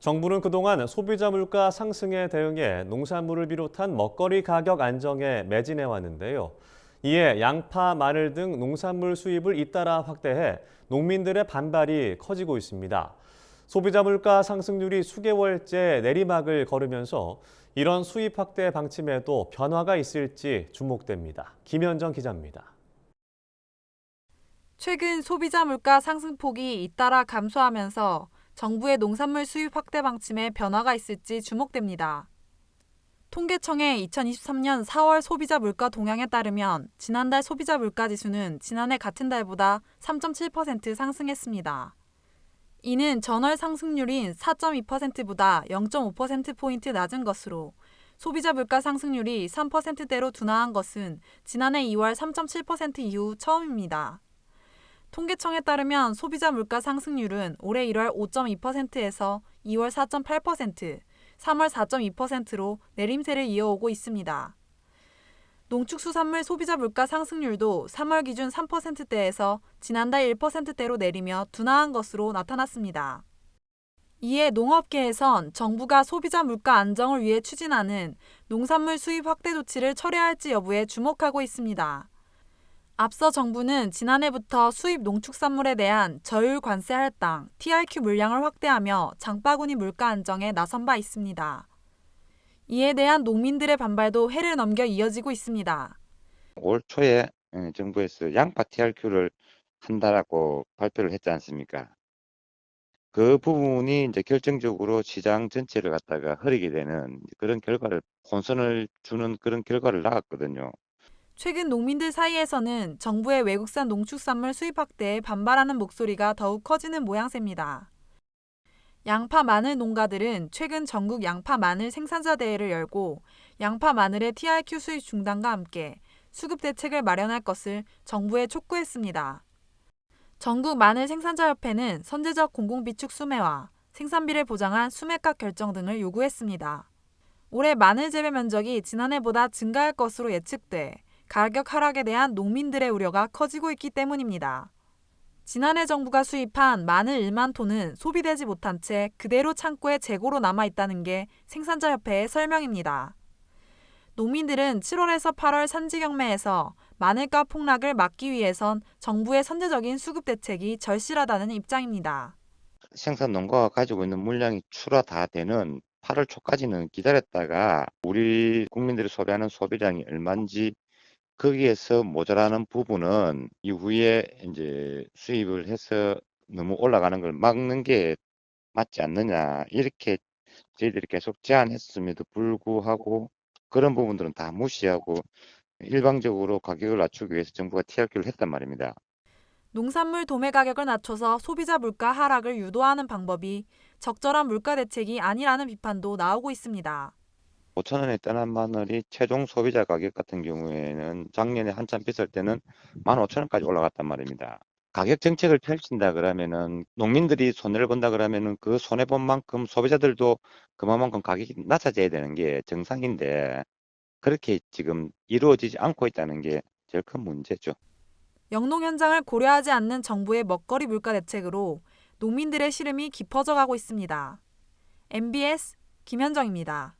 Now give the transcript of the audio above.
정부는 그동안 소비자 물가 상승에 대응해 농산물을 비롯한 먹거리 가격 안정에 매진해 왔는데요. 이에 양파, 마늘 등 농산물 수입을 잇따라 확대해 농민들의 반발이 커지고 있습니다. 소비자 물가 상승률이 수개월째 내리막을 걸으면서 이런 수입 확대 방침에도 변화가 있을지 주목됩니다. 김현정 기자입니다. 최근 소비자 물가 상승폭이 잇따라 감소하면서 정부의 농산물 수입 확대 방침에 변화가 있을지 주목됩니다. 통계청의 2023년 4월 소비자 물가 동향에 따르면 지난달 소비자 물가 지수는 지난해 같은 달보다 3.7% 상승했습니다. 이는 전월 상승률인 4.2%보다 0.5%포인트 낮은 것으로 소비자 물가 상승률이 3%대로 둔화한 것은 지난해 2월 3.7% 이후 처음입니다. 통계청에 따르면 소비자 물가 상승률은 올해 1월 5.2%에서 2월 4.8%, 3월 4.2%로 내림세를 이어오고 있습니다. 농축수산물 소비자 물가 상승률도 3월 기준 3%대에서 지난달 1%대로 내리며 둔화한 것으로 나타났습니다. 이에 농업계에선 정부가 소비자 물가 안정을 위해 추진하는 농산물 수입 확대 조치를 철회할지 여부에 주목하고 있습니다. 앞서 정부는 지난해부터 수입 농축산물에 대한 저율 관세 할당, TRQ 물량을 확대하며 장바구니 물가 안정에 나선 바 있습니다. 이에 대한 농민들의 반발도 해를 넘겨 이어지고 있습니다. 올 초에 예, 정부에서 양파 TRQ를 한다라고 발표를 했지 않습니까? 그 부분이 이제 결정적으로 시장 전체를 갖다가 흐리게 되는 그런 결과를 혼선을 주는 그런 결과를 낳았거든요. 최근 농민들 사이에서는 정부의 외국산 농축산물 수입 확대에 반발하는 목소리가 더욱 커지는 모양새입니다. 양파 마늘 농가들은 최근 전국 양파 마늘 생산자 대회를 열고 양파 마늘의 TRQ 수입 중단과 함께 수급 대책을 마련할 것을 정부에 촉구했습니다. 전국 마늘 생산자 협회는 선제적 공공 비축 수매와 생산비를 보장한 수매가 결정 등을 요구했습니다. 올해 마늘 재배 면적이 지난해보다 증가할 것으로 예측돼 가격 하락에 대한 농민들의 우려가 커지고 있기 때문입니다. 지난해 정부가 수입한 마늘 1만 톤은 소비되지 못한 채 그대로 창고에 재고로 남아 있다는 게 생산자 협회의 설명입니다. 농민들은 7월에서 8월 산지 경매에서 마늘가 폭락을 막기 위해선 정부의 선제적인 수급 대책이 절실하다는 입장입니다. 생산 농가가 가지고 있는 물량이 출하 다 되는 8월 초까지는 기다렸다가 우리 국민들이 소비하는 소비량이 얼마인지 거기에서 모자라는 부분은 이후에 이제 수입을 해서 너무 올라가는 걸 막는 게 맞지 않느냐 이렇게 저희들이 계속 제안했음에도 불구하고 그런 부분들은 다 무시하고 일방적으로 가격을 낮추기 위해서 정부가 TRQ를 했단 말입니다. 농산물 도매 가격을 낮춰서 소비자 물가 하락을 유도하는 방법이 적절한 물가 대책이 아니라는 비판도 나오고 있습니다. 5천 원에 떠난 마늘이 최종 소비자 가격 같은 경우에는 작년에 한참 비쌀 때는 15,000원까지 올라갔단 말입니다. 가격 정책을 펼친다 그러면은 농민들이 손해를 본다 그러면은 그 손해 본 만큼 소비자들도 그만큼 가격이 낮아져야 되는 게 정상인데 그렇게 지금 이루어지지 않고 있다는 게 제일 큰 문제죠. 영농 현장을 고려하지 않는 정부의 먹거리 물가 대책으로 농민들의 시름이 깊어져 가고 있습니다. MBS 김현정입니다.